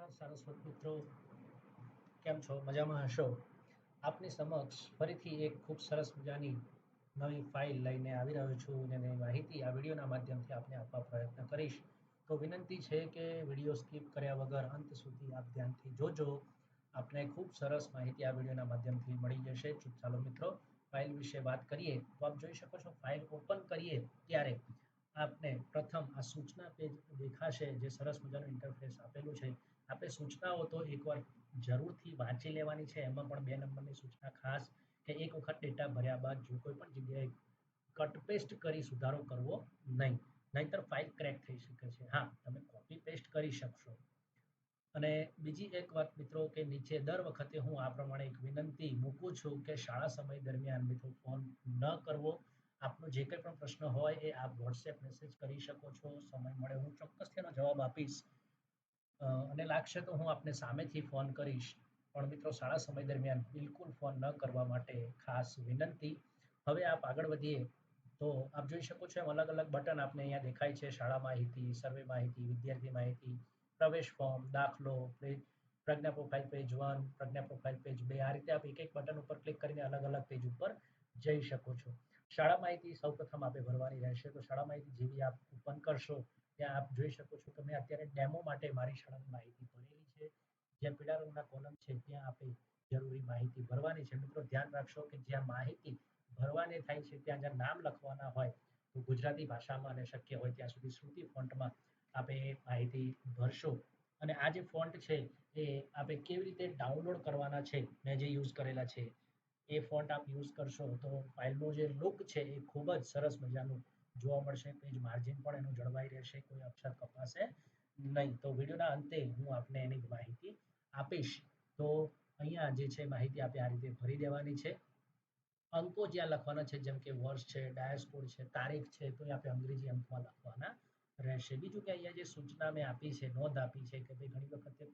નમસ્કાર, સારસ્વત મિત્રો. કેમ છો? મજામાં હશો? આપની સમક્ષ ફરીથી એક ખૂબ સરસ મજાની નવી ફાઇલ લઈને આવી રહ્યો છું અને માહિતી આ વિડીયોના માધ્યમથી આપને આપવા પ્રયત્ન કરીશ. તો વિનંતી છે કે વીડિયો સ્કીપ કર્યા વગર અંત સુધી આપ ધ્યાનથી જોજો. આપને ખૂબ સરસ માહિતી આ વિડીયોના માધ્યમથી મળી જશે. ચાલો મિત્રો ફાઇલ વિશે વાત કરીએ. તો આપ જોઈ શકો છો ફાઇલ ઓપન કરીએ ત્યારે આપને પ્રથમ આ સૂચના પેજ દેખાશે જે સરસ મજાનું ઇન્ટરફેસ આપેલું છે. આપણે સૂચનાઓ તો એકવાર જરૂરથી વાંચી લેવાની છે. એમાં પણ બે નંબરની સૂચના ખાસ કે એક વખત ડેટા ભર્યા બાદ જો કોઈ પણ જગ્યાએ કટ પેસ્ટ કરી સુધારો કરવો નહીં. નહીતર ફાઇલ ક્રેક થઈ શકે છે. હા, તમે કોપી પેસ્ટ કરી શકશો. અને બીજી એક વાત મિત્રો કે નીચે દર વખતે હું આ પ્રમાણે એક વિનંતી મૂકું છું કે શાળા સમય દરમિયાન મિત્રો ફોન ન કરવો. આપનો જે કંઈ પણ પ્રશ્ન હોય એ આપ વોટ્સએપ મેસેજ કરી શકો છો. સમય મળે હું ચોક્કસ તેનો જવાબ આપીશ. અને લાગશે તો હું આપને સામેથી ફોન કરીશ. પણ મિત્રો, શાળા સમય દરમિયાન બિલકુલ ફોન ન કરવા માટે ખાસ વિનંતી. હવે આપ આગળ વધીએ તો આપ જોઈ શકો છો એમ અલગ અલગ બટન આપને અહીંયા દેખાય છે. શાળા માહિતી, સર્વે માહિતી, વિદ્યાર્થી માહિતી, પ્રવેશ ફોર્મ, દાખલો Pragya profile page one Pragya profile page બે. આ રીતે આપ એક એક બટન ઉપર ક્લિક કરીને અલગ અલગ પેજ ઉપર જઈ શકો છો. શાળા માહિતી સૌપ્રથમ આપે ભરવાની રહેશે. તો શાળા માહિતી જેવી આપ ઓપન કરશો ત્યાં આપ જોઈ શકો છો કે મેં અત્યારે ડેમો માટે મારી શાળાની માહિતી ભરેલી છે. જ્યાં પીળા રંગના કોલમ છે, ત્યાં આપે જરૂરી માહિતી ભરવાની છે. મિત્રો, ધ્યાન રાખશો કે જ્યાં માહિતી ભરવાની થાય છે, ત્યાં જ્યાં નામ લખવાના હોય, તો ગુજરાતી ભાષામાં અને શક્ય હોય ત્યાં સુધી શ્રુતિ ફોન્ટમાં આપે માહિતી ભરશો. અને આ જે ફોન્ટ છે, એ આપે કેવી રીતે ડાઉનલોડ કરવાના છે, મેં જે યુઝ કરેલા છે, એ ફોન્ટ આપ યુઝ કરશો તો ફાઇલનો જે લુક છે, એ ખૂબ જ સરસ મજાનું જોવા મળશે પેજ માર્જિન પણ એનું જળવાઈ રહેશે, કોઈ અક્ષર કપાશે નહીં. તો વિડીયોના અંતે હું આપને એની માહિતી આપીશ. તો અહીંયા જે છે માહિતી આપણે આ રીતે ભરી દેવાની છે. અંકો જ્યાં લખવાના છે, જેમ કે વર્ષ છે ડાયસ છે, તારીખ છે, તો એ આપણે અંગ્રેજી અંકમાં લખવાના રહેશે. બીજું કે અહીંયા જે સૂચના મેં આપી છે, નોંધ આપી છે કે ભાઈ ઘણી વખતે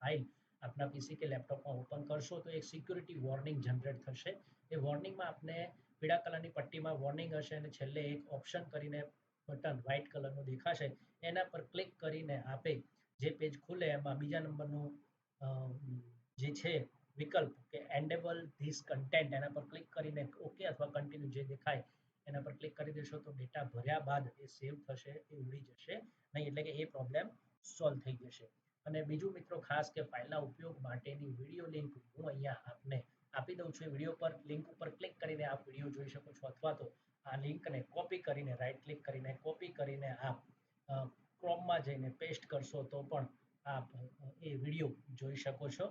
ફાઇલ આપના પીસી કે લેપટોપમાં ઓપન કરશો, તો એક સિક્યુરિટી વોર્નિંગ જનરેટ થશે. એ વોર્નિંગમાં આપને પીળા કલરની પટ્ટીમાં વોર્નિંગ હશે અને છેલ્લે એક ઓપ્શન કરીને બટન વ્હાઇટ કલરનું દેખાશે. એના પર ક્લિક કરીને આપે. જે પેજ ખુલે એમાં બીજા નંબરનું જે છે, વિકલ્પ કે એન્ડેબલ ધીસ કન્ટેન્ટ એના પર ક્લિક કરીને ઓકે અથવા કન્ટિન્યુ જે દેખાય, એના પર ક્લિક કરી દેશો તો ડેટા ભર્યા બાદ એ સેવ થશે, એ ઉડી જશે. નહીં, એટલે કે એ પ્રોબ્લેમ સોલ્વ થઈ જશે. અને બીજું મિત્રો ખાસ કે ફાઇલના ઉપયોગ માટેની વીડિયો લિંક હું અહીંયા આપને આપી દઉં છું. વીડિયો પર લિંક ઉપર ક્લિક કરીને આપ વીડિયો જોઈ શકો છો અથવા તો આ લિંકને કોપી કરીને રાઇટ ક્લિક કરીને કોપી કરીને આપ ક્રોમમાં જઈને પેસ્ટ કરશો તો પણ આપ એ વીડિયો જોઈ શકો છો.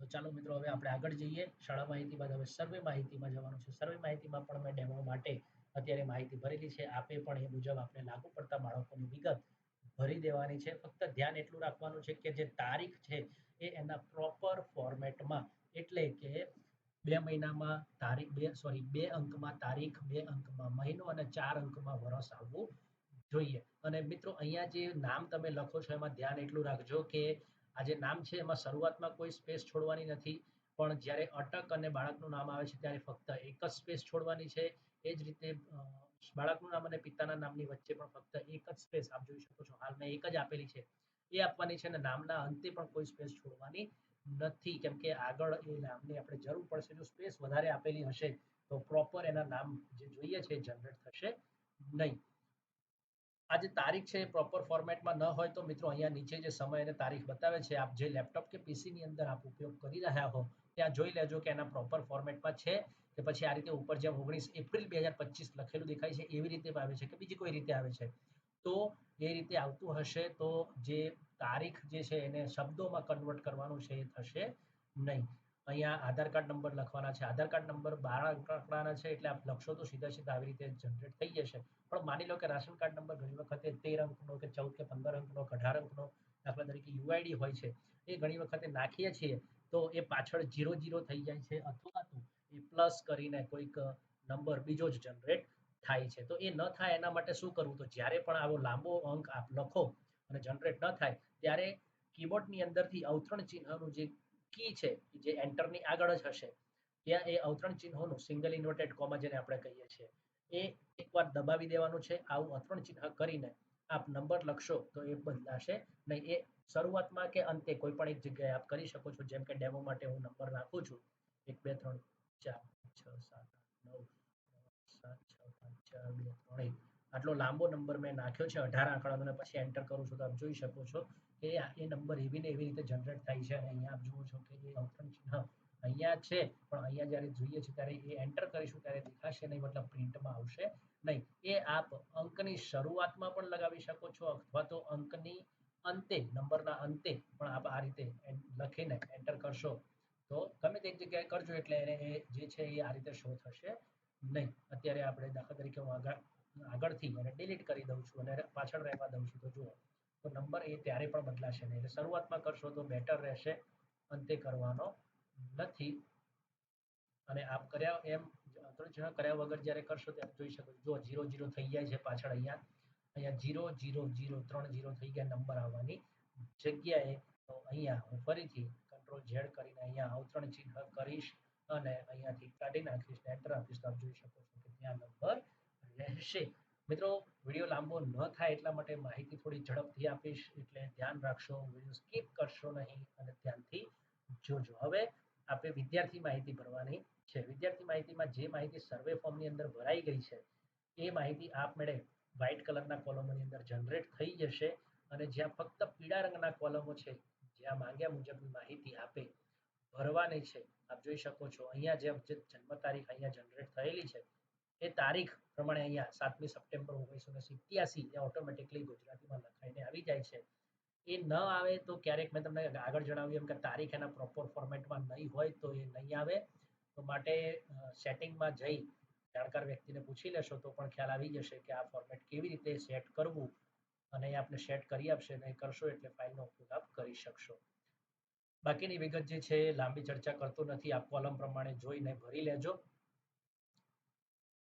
તો ચાલો મિત્રો, હવે આપણે આગળ જઈએ. શાળા માહિતી બાદ હવે સર્વે માહિતીમાં જવાનું છે. સર્વે માહિતીમાં પણ મેં ડેમો માટે અત્યારે માહિતી ભરેલી છે. આપે પણ એ મુજબ આપણે લાગુ પડતા બાળકોની વિગત ભરી દેવાની છે. ફક્ત ધ્યાન એટલું રાખવાનું છે કે જે તારીખ છે એ એના પ્રોપર ફોર્મેટમાં એટલે કે બે મહિનામાં તારીખ બે સોરી બે અંકમાં તારીખ, બે અંકમાં મહિનો અને ચાર અંકમાં વર્ષ આવવું જોઈએ. અને મિત્રો, અહીંયા જે નામ તમે લખો છો, એમાં ધ્યાન એટલું રાખજો કે આ જે નામ છે, એમાં શરૂઆતમાં કોઈ સ્પેસ છોડવાની નથી. પણ જ્યારે અટક અને બાળકનું નામ આવે છે, ત્યારે ફક્ત એક જ સ્પેસ છોડવાની છે. એ જ રીતે બાળકનું નામ અને પિતાના નામની વચ્ચે પણ ફક્ત એક જ સ્પેસ આપ જોઈ શકો છો. હાલ મેં એક જ આપેલી છે. એ આપવાની છે અને નામના અંતે પણ કોઈ સ્પેસ છોડવાની નથી. કેમ કે આગળ એ નામની આપણે જરૂર પડશે. જો સ્પેસ વધારે આપેલી હશે, તો પ્રોપર એના નામ જે જોઈએ છે જનરેટ થશે નહીં. આ જે તારીખ છે પ્રોપર ફોર્મેટમાં ન હોય તો મિત્રો અહીંયા નીચે જે સમય અને તારીખ બતાવે છે, આપ જે લેપટોપ કે પીસીની અંદર આપ ઉપયોગ કરી રહ્યા હો, ત્યાં જોઈ લેજો કે એના પ્રોપર ફોર્મેટમાં છે કે પછી આ રીતે ઉપર જેમ ઓગણીસ એપ્રિલ બે હજાર પચીસ લખેલું દેખાય છે, એવી રીતે આવે છે કે બીજી કોઈ રીતે આવે છે. તો એ રીતે આવતું હશે તો જે તારીખ જે છે એને શબ્દોમાં કન્વર્ટ કરવાનું છે એ થશે નહીં. અહીંયા આધાર કાર્ડ નંબર લખવાના છે. આધાર કાર્ડ નંબર બાર આંકડાના છે એટલે આપ લખશો તો સીધા સીધા આવી રીતે જનરેટ થઈ જશે. પણ માની લો કે રાશન કાર્ડ નંબર ઘણી વખતે તેર અંકનો કે ચૌદ કે પંદર અંકનો અઢાર અંકનો દાખલા તરીકે યુઆઈડી હોય છે. એ ઘણી વખતે નાખીએ છીએ તો એ પાછળ જીરો જીરો થઈ જાય છે અથવા તો એ પ્લસ કરીને કોઈક નંબર બીજો જ જનરેટ થાય છે. તો એ ન થાય એના માટે શું કરવું? તો જ્યારે પણ આવો લાંબો અંક આપ લખો અને જનરેટ ન થાય, ત્યારે કીબોર્ડની અંદરથી અવતરણ ચિહ્નનું જે કી છે જે એન્ટરની આગળ જ હશે. ત્યાં એ અવતરણ ચિહ્નોનું સિંગલ ઇન્વર્ટેડ કોમા જેને આપણે કહીએ છીએ, એ એકવાર દબાવી દેવાનું છે. આવું અવતરણ ચિહ્ન કરીને આપ નંબર લખશો તો એ બદલાશે. નહીં, એ શરૂઆતમાં કે અંતે કોઈ પણ એક જગ્યાએ આપ કરી શકો છો. જેમ કે ડેમો માટે હું નંબર નાખું છું. એક, બે, ત્રણ, ચાર, છ, સાત, આઠ, નવ સાત છ આટલો લાંબો નંબર મેં નાખ્યો છે, અઢાર આંકડાનો અને પછી એન્ટર કરું છું, તો આપ જોઈ શકો છો કે એ નંબર એવી ને એવી રીતે જનરેટ થાય છે. અને અહીંયા આપ જુઓ છો કે એ અવતરણ ચિહ્ન અહીંયા છે, પણ અહીંયા જ્યારે જોઈએ છે, ત્યારે એ એન્ટર કરીશું, ત્યારે દેખાશે નહીં, મતલબ પ્રિન્ટમાં આવશે નહીં. એ આપ અંકની શરૂઆતમાં પણ લગાવી શકો છો, અથવા તો અંકની અંતે નંબરના અંતે પણ આપ આ રીતે લખીને એન્ટર કરશો. તો ગમે તે જગ્યાએ કરજો, એટલે એને જે છે એ આ રીતે શો થશે. નહીં, અત્યારે આપણે દાખલા તરીકે હું આગળ, આગળથી એને ડિલીટ કરી દઉં છું અને પાછળ રહેવા દઉં છું, તો જુઓ. તો નંબર એ ત્યારે પણ બદલાશે નહીં. એટલે શરૂઆતમાં કરશો તો બેટર રહેશે, અંતે કરવાનો નથી. અને આપ કર્યા એમ જણા કર્યા વગર જ્યારે કરશો ત્યારે જોઈ શકો જો જીરો જીરો થઈ જાય છે પાછળ અહીંયા. અહીંયા જીરો જીરો જીરો ત્રણ જીરો થઈ ગયા નંબર આવવાની જગ્યાએ. અહીંયા હું ફરીથી કંટ્રોલ ઝેડ કરીને અહીંયા અવતરણ ચિહ્ન કરીશ. અને અહીંયાથી કાઢી નાખીશ એન્ટર આપીશ તો આપ જોઈ શકો છો કે ત્યાં નંબર રહેશે. મિત્રો, વીડિયો લાંબો ન થાય એટલા માટે માહિતી થોડી ઝડપથી આપીશ, એટલે ધ્યાન રાખશો, વીડિયો સ્કીપ કરશો નહીં અને ધ્યાનથી જોજો. હવે આપણે વિદ્યાર્થી માહિતી ભરવાની છે. વિદ્યાર્થી માહિતીમાં જે માહિતી સર્વે ફોર્મની અંદર ભરાઈ ગઈ છે, એ માહિતી આપમેળે વ્હાઇટ કલરના કોલમોની અંદર જનરેટ થઈ જશે અને જ્યાં ફક્ત પીળા રંગના કોલમો છે, જ્યાં માંગ્યા મુજબની માહિતી આપે. ભરવાની છે. આપ જોઈ શકો છો, અહીંયા જે જે જન્મ તારીખ અહીંયા જનરેટ થયેલી છે, એ તારીખ પ્રમાણે અહીંયા સાતમી સપ્ટેમ્બર ઓગણીસો ને સિત્યાસી એ ઓટોમેટિકલી ગુજરાતીમાં લખાઈને આવી જાય છે. એ ન આવે તો ક્યારેક મેં તમને આગળ જણાવ્યું એમ કે તારીખ એના પ્રોપર ફોર્મેટમાં નહીં હોય તો એ નહીં આવે. તો માટે સેટિંગમાં જઈ જાણકાર વ્યક્તિને પૂછી લેશો તો પણ ખ્યાલ આવી જશે કે આ ફોર્મેટ કેવી રીતે સેટ કરવું. અને એ આપને સેટ કરી આપશે અને કરશો એટલે ફાઇલનો ઉપયોગ આપ કરી શકશો. બાકીની વિગત જે છે, એ લાંબી ચર્ચા કરતો નથી. આ કોલમ પ્રમાણે જોઈને ભરી લેજો.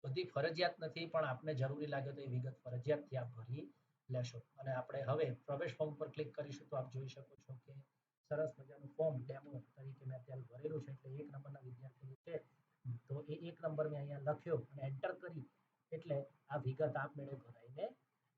બધી ફરજિયાત નથી, પણ આપને જરૂરી લાગે તો એ વિગત ફરજિયાતથી આપ ભરી લેશો. અને આપણે હવે પ્રવેશ ફોર્મ પર ક્લિક કરીશું તો આપ જોઈ શકો છો કે સરસ મજાનું ફોર્મ ડેમો તરીકે મેં અત્યારે ભરેલું છે, એટલે એક નંબરના વિદ્યાર્થી છે. તો એ એક નંબર મેં અહીંયા લખ્યો અને એન્ટર કરી, એટલે આ વિગત આપમેળે ભરાઈને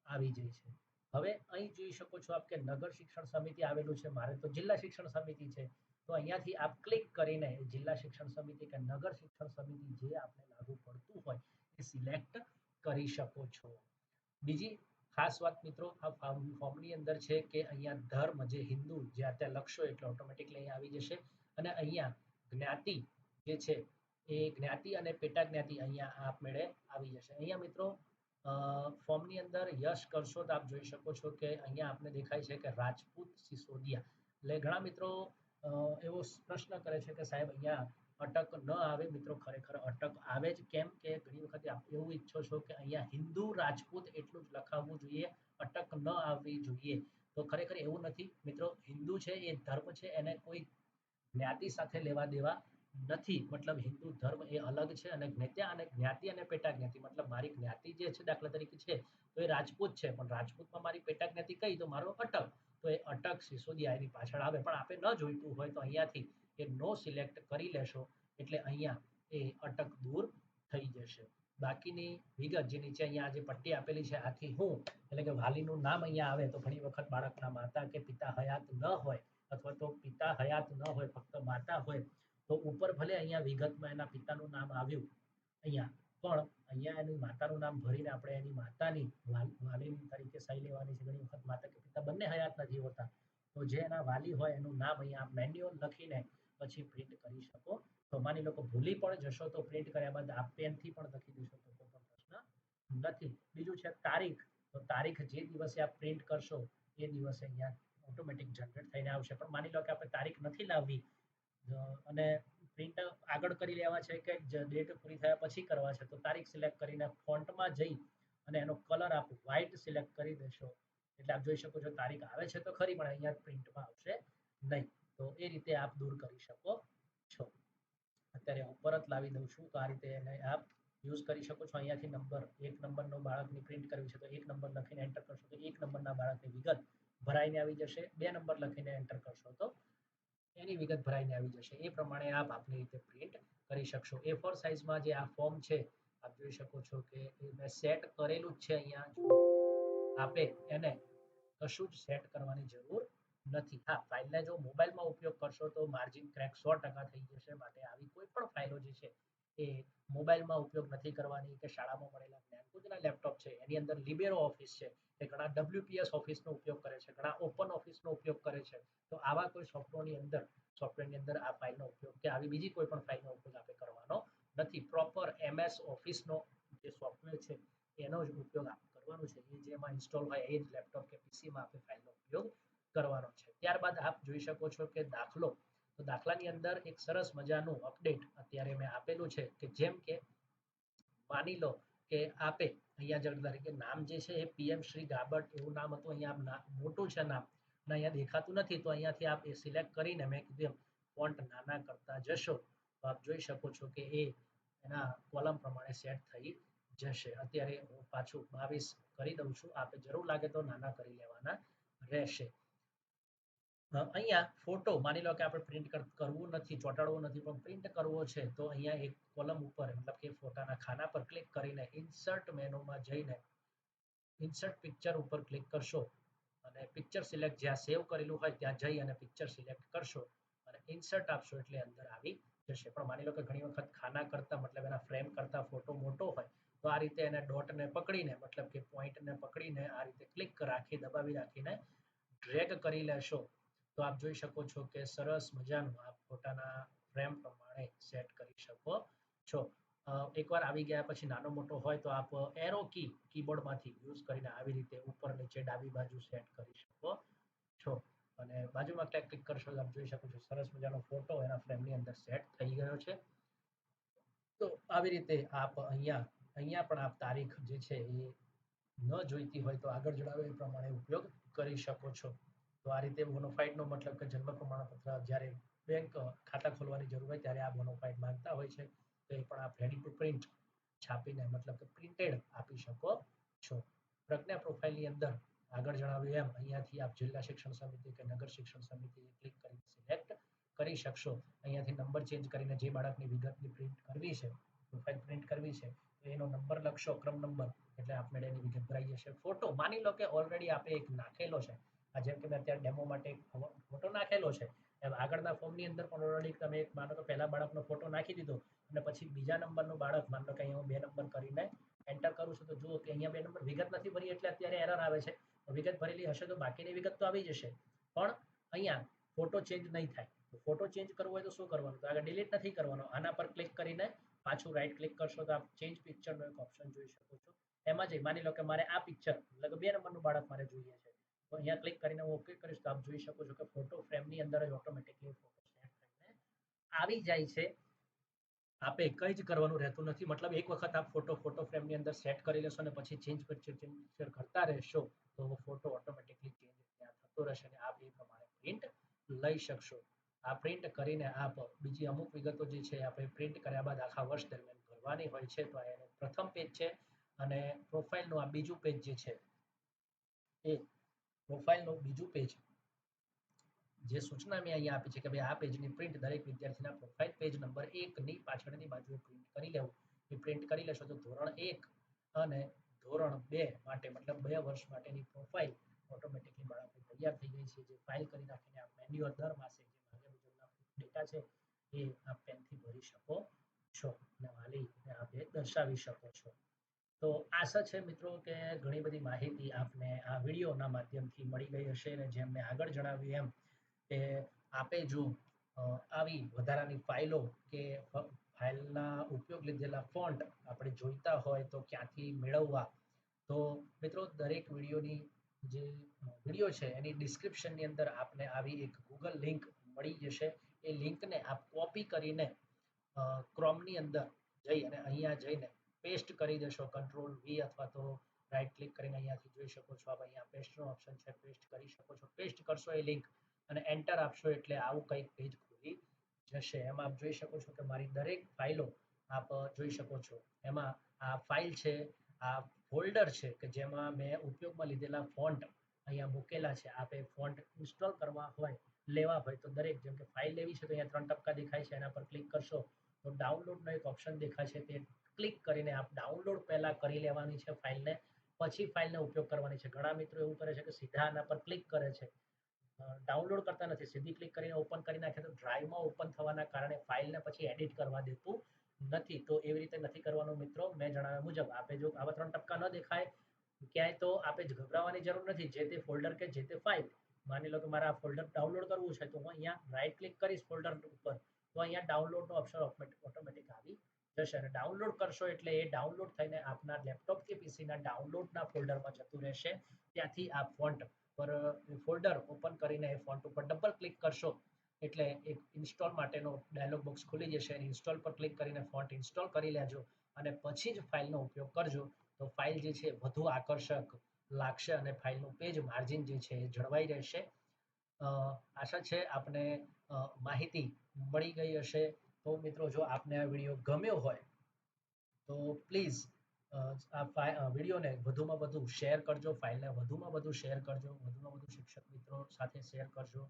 આવી જાય છે. હવે અહીં જોઈ શકો છો આપ કે નગર શિક્ષણ સમિતિ આવેલું છે, મારે તો જિલ્લા શિક્ષણ સમિતિ છે. તો અહીંયાથી આપ ક્લિક કરીને જિલ્લા શિક્ષણ સમિતિ કે નગર શિક્ષણ સમિતિ જે આપને લાગુ પડતું હોય એ સિલેક્ટ કરી શકો છો. બીજી ખાસ વાત મિત્રો, આ ફોર્મ- ફોર્મની અંદર છે કે અહીંયા ધર્મ જે હિન્દુ જે અત્યારે લખશો એટલે ઓટોમેટિકલી અહીંયા આવી જશે. અને અહીંયા જ્ઞાતિ જે છે એ જ્ઞાતિ અને પેટા જ્ઞાતિ અહીંયા આપમેળે આવી જશે. અહીંયા મિત્રો ફોર્મની અંદર યશ કરશો તો આપ જોઈ શકો છો કે અહીંયા આપને દેખાય છે કે રાજપૂત સિસોદિયા. એટલે ઘણા મિત્રો એવો પ્રશ્ન કરે છે કે સાહેબ અહીંયા અટક ન આવે. મિત્રો ખરેખર અટક આવે જ કેમ કે ઘણી વખતે આપ એવું ઈચ્છો છો કે અહીંયા હિન્દુ રાજપૂત એટલું જ લખાવવું જોઈએ, અટક ન આવવી જોઈએ. તો ખરેખર એવું નથી. મિત્રો, હિન્દુ છે એ ધર્મ છે, એને કોઈ જ્ઞાતિ સાથે લેવા દેવા નથી. મતલબ હિન્દુ ધર્મ એ અલગ છે અને જ્ઞાત્યા અને જ્ઞાતિ અને પેટા જ્ઞાતિ મતલબ મારી જ્ઞાતિ જે છે દાખલા તરીકે છે, તો એ રાજપૂત છે. પણ રાજપૂતમાં મારી પેટા જ્ઞાતિ કઈ? તો મારો અટક. તો એ અટક સિસોદિયા એની પાછળ આવે. પણ આપે ન જોઈતું હોય તો અહીંયાથી એ નો સિલેક્ટ કરી લેશો. એટલે અહીંયા એ અટક દૂર થઈ જશે. બાકીની વિગત જે નીચે અહીંયા જે પટ્ટી આપેલી છે, આથી હું, એટલે કે વાલીનું નામ અહીંયા આવે, તો ઘણી વખત બાળકના માતા કે પિતા હયાત ન હોય, અથવા તો પિતા હયાત ન હોય, ફક્ત માતા હોય તો ઉપર ભલે અહીંયા વિગતમાં એના પિતાનું નામ આવ્યું, અહીંયા, પણ અહીંયા એની માતાનું નામ ભરીને આપણે એની માતાની વાલી તરીકે સહી લેવાની છે. ઘણી વખત માતા કે પિતા બંને હયાત નથી હોતા. તો જે એના વાલી હોય એનું નામ અહીંયા મેન્યુઅલ લખીને પછી પ્રિન્ટ કરી શકો. તો માની લોકો ભૂલી પણ જશો તો પ્રિન્ટ કર્યા બાદ આપ પેનથી પણ લખી દેશો તો કોઈ પણ પ્રશ્ન નથી. બીજું છે તારીખ. તો તારીખ જે દિવસે આપ પ્રિન્ટ કરશો એ દિવસે અહીંયા ઓટોમેટિક જનરેટ થઈને આવશે. પણ માની લો કે આપણે તારીખ નથી લાવવી અને પ્રિન્ટ આગળ કરી લેવા છે કે ડેટ પૂરી થયા પછી કરવા છે, તો તારીખ સિલેક્ટ કરીને ફોન્ટમાં જઈ અને એનો કલર આપ વ્હાઇટ સિલેક્ટ કરી દેશો. એટલે આપ જોઈ શકો છો તારીખ આવે છે તો ખરી, પણ અહીંયા પ્રિન્ટમાં આવશે નહીં. તો એ રીતે આપ દૂર કરી શકો છો. અત્યારે હું પરત લાવી દઉં છું, તો આ રીતે એને આપ યુઝ કરી શકો છો. અહીંયાથી નંબર એક નંબરનો બાળકની પ્રિન્ટ કરવી છે તો એક નંબર લખીને એન્ટર કરશો તો એક નંબરના બાળકની વિગત ભરાઈને આવી જશે. બે નંબર લખીને એન્ટર કરશો તો એની વિગત ભરાઈને આવી જશે. એ પ્રમાણે આપ આપની રીતે પ્રિન્ટ કરી શકશો. એ ફોર સાઇઝમાં જે આ ફોર્મ છે, આપ જોઈ શકો છો કે મેં સેટ કરેલું જ છે અહીંયા. જો આપે એને કશું જ સેટ કરવાની જરૂર નથી. હા ફાઇલને જો મોબાઈલમાં ઉપયોગ કરશો તો માર્જિન ક્રેક સો ટકા થઈ જશે. માટે આવી કોઈ પણ ફાઇલો જે છે એ મોબાઈલમાં ઉપયોગ નથી કરવાની કે શાળામાં મળેલા જ્ઞાનકુંજના લેપટોપ છે, એની અંદર લિબેરો ઓફિસ છે એ ઘણા ડબલ્યુપીએસ ઓફિસનો ઉપયોગ કરે છે, ઘણા ઓપન ઓફિસનો ઉપયોગ કરે છે, તો આવા કોઈ સોફ્ટવેરની અંદર સોફ્ટવેરની અંદર આ ફાઇલનો ઉપયોગ કે આવી બીજી કોઈ પણ ફાઇલનો ઉપયોગ આપણે કરવાનો નથી. પ્રોપર એમએસ ઓફિસનો જે સોફ્ટવેર છે, એનો જ ઉપયોગ આપણે કરવાનો છે, એ જેમાં ઇન્સ્ટોલ હોય એ જ લેપટોપ કે પીસીમાં આપણે ફાઇલનો ઉપયોગ કરવાનો છે. ત્યારબાદ આપ જોઈ શકો છો કે દાખલો, તો દાખલાની અંદર એક સરસ મજાનું અપડેટ અત્યારે મેં આપેલું છે કે જેમ કે માની લો કે આપે અહીંયા જળ તરીકે નામ જે છે એ પીએમ શ્રી ગાબટ એવું નામ હતું, અહીંયા મોટું છે નામ. અને અહીંયા દેખાતું નથી, તો અહીંયાથી આપ એ સિલેક્ટ કરીને મેં કીધું ફોન્ટ નાના કરતા જશો. તો આપ જોઈ શકો છો કે એ એના કોલમ પ્રમાણે સેટ થઈ જશે. અત્યારે હું પાછું બાવીસ કરી દઉં છું. આપે જરૂર લાગે તો નાના કરી લેવાના રહેશે. અહીંયા ફોટો માની લો કે આપણે પ્રિન્ટ કરવું નથી, ચોંટાડવું નથી, પણ પ્રિન્ટ કરવો છે, તો અહીંયા એક કોલમ ઉપર, મતલબ કે ફોટાના ખાના પર ક્લિક કરીને ઇન્સર્ટ મેનુમાં જઈને ઇન્સર્ટ પિક્ચર ઉપર ક્લિક કરશો. અને પિક્ચર સિલેક્ટ જ્યાં સેવ કરેલું હોય ત્યાં જઈ અને પિક્ચર સિલેક્ટ કરશો અને ઇન્સર્ટ આપશો એટલે અંદર આવી જશે. પણ માની લો કે ઘણી વખત ખાના કરતાં, મતલબ એના ફ્રેમ કરતાં ફોટો મોટો હોય, તો આ રીતે એને ડોટને પકડીને, મતલબ કે પોઈન્ટને પકડીને આ રીતે ક્લિક રાખી, દબાવી રાખીને ડ્રેગ કરી લેશો. તો આપ જોઈ શકો છો કે સરસ મજાનું આપ ફોટાના ફ્રેમ પ્રમાણે સેટ કરી શકો છો. એકવાર આવી ગયા પછી નાનો મોટો હોય તો આપ એરો કી, કીબોર્ડમાંથી યુઝ કરીને આવી રીતે ઉપર નીચે ડાબી બાજુ સેટ કરી શકો છો. અને બાજુમાં ક્લિક ક્લિક કરશો તો આપ જોઈ શકો છો સરસ મજાનો ફોટો એના ફ્રેમની અંદર સેટ થઈ ગયો છે. તો આવી રીતે આપ અહીંયા અહીંયા પણ આપ તારીખ જે છે એ ન જોઈતી હોય તો આગળ જણાવ્યા એ પ્રમાણે ઉપયોગ કરી શકો છો. તો આ રીતે બોનોફાઇડનો મતલબ કે જન્મ પ્રમાણપત્ર જ્યારે બેંક ખાતા ખોલવાની જરૂર હોય ત્યારે આ બોનોફાઇડ માંગતા હોય છે. તો એ પણ આપ રેડી ટુ પ્રિન્ટ છાપીને મતલબ કે પ્રિન્ટેડ આપી શકો છો. પ્રજ્ઞા પ્રોફાઇલની અંદર આગળ જણાવ્યું એમ, અહીંયાથી આપ જિલ્લા શિક્ષણ સમિતિ કે નગર શિક્ષણ સમિતિ ક્લિક કરીને સિલેક્ટ કરી શકશો. અહીંયાથી નંબર ચેન્જ કરીને જે બાળકની વિગતની પ્રિન્ટ કરવી છે પ્રોફાઇલ પ્રિન્ટ કરવી છે તો એનો નંબર લખશો, ક્રમ નંબર એટલે આપમેળે એની વિગત ભરાઈ જશે. ફોટો માની લો કે ઓલરેડી આપણે એક નાખેલો છે. આ જેમ કે મેં અત્યારે ડેમો માટે ફોટો નાખેલો છે. એમ આગળના ફોર્મની અંદર પણ ઓલરેડી તમે એક માનો કે પહેલા બાળકનો ફોટો નાખી દીધો અને પછી બીજા નંબરનું બાળક, માનો કે અહીંયા હું બે નંબર કરીને એન્ટર કરું છું, તો જુઓ કે અહીંયા બે નંબર વિગત નથી ભરી એટલે અત્યારે એરર આવે છે. વિગત ભરેલી હશે તો બાકીની વિગત તો આવી જશે. પણ અહીંયા ફોટો ચેન્જ નહીં થાય. ફોટો ચેન્જ કરવો હોય તો શું કરવાનું? તો આગળ ડિલીટ નથી કરવાનો. આના પર ક્લિક કરીને પાછું રાઈટ ક્લિક કરશો તો આપ ચેન્જ પિક્ચરનો એક ઓપ્શન જોઈ શકો છો. એમાં જઈ, માની લો કે મારે આ પિક્ચર એટલે બે નંબરનું બાળક મારે જોઈએ છે. તો અહીંયા ક્લિક કરીને હું ઓકે કરીશ તો આપ જોઈ શકો છો કે ફોટો ફ્રેમની અંદર જ ઓટોમેટિકલી ફોટો સેટ થઈને આવી જાય છે. આપે કંઈ જ કરવાનું રહેતું નથી. મતલબ એક વખત આપ ફોટો ફોટો ફ્રેમની અંદર સેટ કરી લેશો અને પછી ચેન્જ પિક્ચર ચેન્જ કરતા રહેશો તો ફોટો ઓટોમેટિકલી ચેન્જ ત્યાં થતો રહેશે અને આપ એ પ્રમાણે પ્રિન્ટ લઈ શકશો. આ પ્રિન્ટ કરીને આપ બીજી અમુક વિગતો જે છે આપણે પ્રિન્ટ કર્યા બાદ આખા વર્ષ દરમિયાન ભરવાની હોય છે તો આ પ્રથમ પેજ છે અને પ્રોફાઇલનું આ બીજું પેજ જે છે એ પ્રોફાઇલનું બીજું પેજ જે સૂચના મેં અહીંયા આપી છે કે ભાઈ આ પેજની પ્રિન્ટ દરેક વિદ્યાર્થીના પ્રોફાઇલ પેજ નંબર એકની પાછળની બાજુએ પ્રિન્ટ કરી લેવું. એ પ્રિન્ટ કરી લેશો તો ધોરણ એક અને ધોરણ બે માટે મતલબ બે વર્ષ માટેની પ્રોફાઇલ ઓટોમેટિકલી બાળકો તૈયાર થઈ ગઈ છે. જે ફાઇલ કરી નાખીને આપ મેન્યુઅલ દર માસે જે માગ્યા મુજબના ડેટા છે એ આપ પેનથી ભરી શકો છો અને વાલીને આપ દર્શાવી શકો છો. તો આશા છે મિત્રો કે ઘણી બધી માહિતી આપને આ વિડીયોના માધ્યમથી મળી ગઈ હશે અને જેમ મેં આગળ જણાવ્યું એમ કે આપે જો આવી વધારાની ફાઇલો કે ફાઇલના ઉપયોગ લીધેલા ફોન્ટ આપણે જોઈતા હોય તો ક્યાંથી મેળવવા? તો મિત્રો દરેક વિડીયોની જે વીડિયો છે એની ડિસ્ક્રિપ્શનની અંદર આપને આવી એક ગૂગલ લિંક મળી જશે. એ લિંકને આપ કોપી કરીને ક્રોમની અંદર જઈ અને અહીંયા જઈને પેસ્ટ કરી દેશો કંટ્રોલ વી અથવા તો રાઈટ ક્લિક કરીને અહીંયાથી જોઈ શકો છો. અહીંયા પેસ્ટનો ઓપ્શન છે પેસ્ટ કરી શકો છો. પેસ્ટ કરશો એ લિંક અને એન્ટર આપશો એટલે આવું કંઈક પેજ ખુલી જશે. એમાં આપ જોઈ શકો છો કે મારી દરેક ફાઇલો આપ જોઈ શકો છો. એમાં આ ફાઇલ છે, આ ફોલ્ડર છે કે જેમાં મેં ઉપયોગમાં લીધેલા ફોન્ટ અહીંયા મૂકેલા છે. આપે ફોન્ટ ઇન્સ્ટોલ કરવા હોય, લેવા હોય તો દરેક, જેમ કે ફાઇલ લેવી છે તો અહીંયા ત્રણ ટપકા દેખાય છે. એના પર ક્લિક કરશો તો ડાઉનલોડનો એક ઓપ્શન દેખાય છે તે ક્લિક કરીને આપ ડાઉનલોડ પહેલાં કરી લેવાની છે ફાઇલને. પછી ફાઇલનો ઉપયોગ કરવાની છે. ઘણા મિત્રો એવું કરે છે કે સીધા આના પર ક્લિક કરે છે. ડાઉનલોડ કરતા નથી. સીધી ક્લિક કરીને ઓપન કરી નાખે તો ડ્રાઈવમાં ઓપન થવાના કારણે ફાઇલને પછી એડિટ કરવા દેતું નથી. તો એવી રીતે નથી કરવાનું મિત્રો. મેં જણાવ્યા મુજબ આપે જો આવા ત્રણ ટપકા ન દેખાય, ક્યાંય તો આપે ગભરાવાની જરૂર નથી. જે તે ફોલ્ડર કે જે તે ફાઇલ માની લો કે મારે ફોલ્ડર ડાઉનલોડ કરવું છે, તો હું અહીંયા રાઈટ ક્લિક કરીશ ફોલ્ડર ઉપર. તો અહીંયા ડાઉનલોડનો ઓપ્શન ઓટોમેટિક આવી જશે અને ડાઉનલોડ કરશો એટલે એ ડાઉનલોડ થઈને આપના લેપટોપ કે પીસીના ડાઉનલોડના ફોલ્ડરમાં જતું રહેશે. ત્યાંથી આ ફોન્ટ પર ફોલ્ડર ઓપન કરીને એ ફોન્ટ ઉપર ડબલ ક્લિક કરશો એટલે એક ઇન્સ્ટોલ માટેનો ડાયલોગ બોક્સ ખુલી જશે. ઇન્સ્ટોલ પર ક્લિક કરીને ફોન્ટ ઇન્સ્ટોલ કરી લેજો અને પછી જ ફાઇલનો ઉપયોગ કરજો. તો ફાઇલ જે છે વધુ આકર્ષક લાગશે અને ફાઇલનું પેજ માર્જિન જે છે એ જળવાઈ રહેશે. આશા છે આપને માહિતી મળી ગઈ હશે. તો મિત્રો, જો આપને આ વીડિયો ગમ્યો હોય, તો પ્લીઝ આ વિડીયોને વધુમાં વધુ શેર કરજો, ફાઇલને વધુમાં વધુ શેર કરજો, વધુમાં વધુ શિક્ષક મિત્રો સાથે શેર કરજો.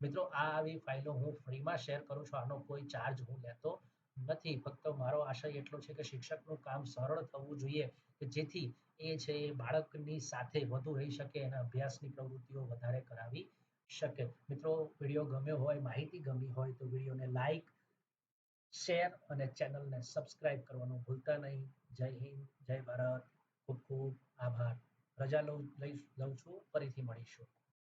મિત્રો, આ આવી ફાઇલો હું ફ્રીમાં શેર કરું છું, આનો કોઈ ચાર્જ હું લેતો નથી. ફક્ત મારો આશય એટલો છે કે શિક્ષકનું કામ સરળ થવું જોઈએ, કે જેથી એ છે એ બાળકની સાથે વધુ રહી શકે અને અભ્યાસની પ્રવૃત્તિઓ વધારે કરાવી શકે. મિત્રો, વીડિયો ગમ્યો હોય, માહિતી ગમી હોય, તો વિડીયોને લાઈક શેર અને ચેનલને સબસ્ક્રાઇબ કરવાનું ભૂલતા નહીં. જય હિન્દ, જય ભારત. ખૂબ ખૂબ આભાર. રજા લઉં લઉં છું. ફરીથી મળીશું.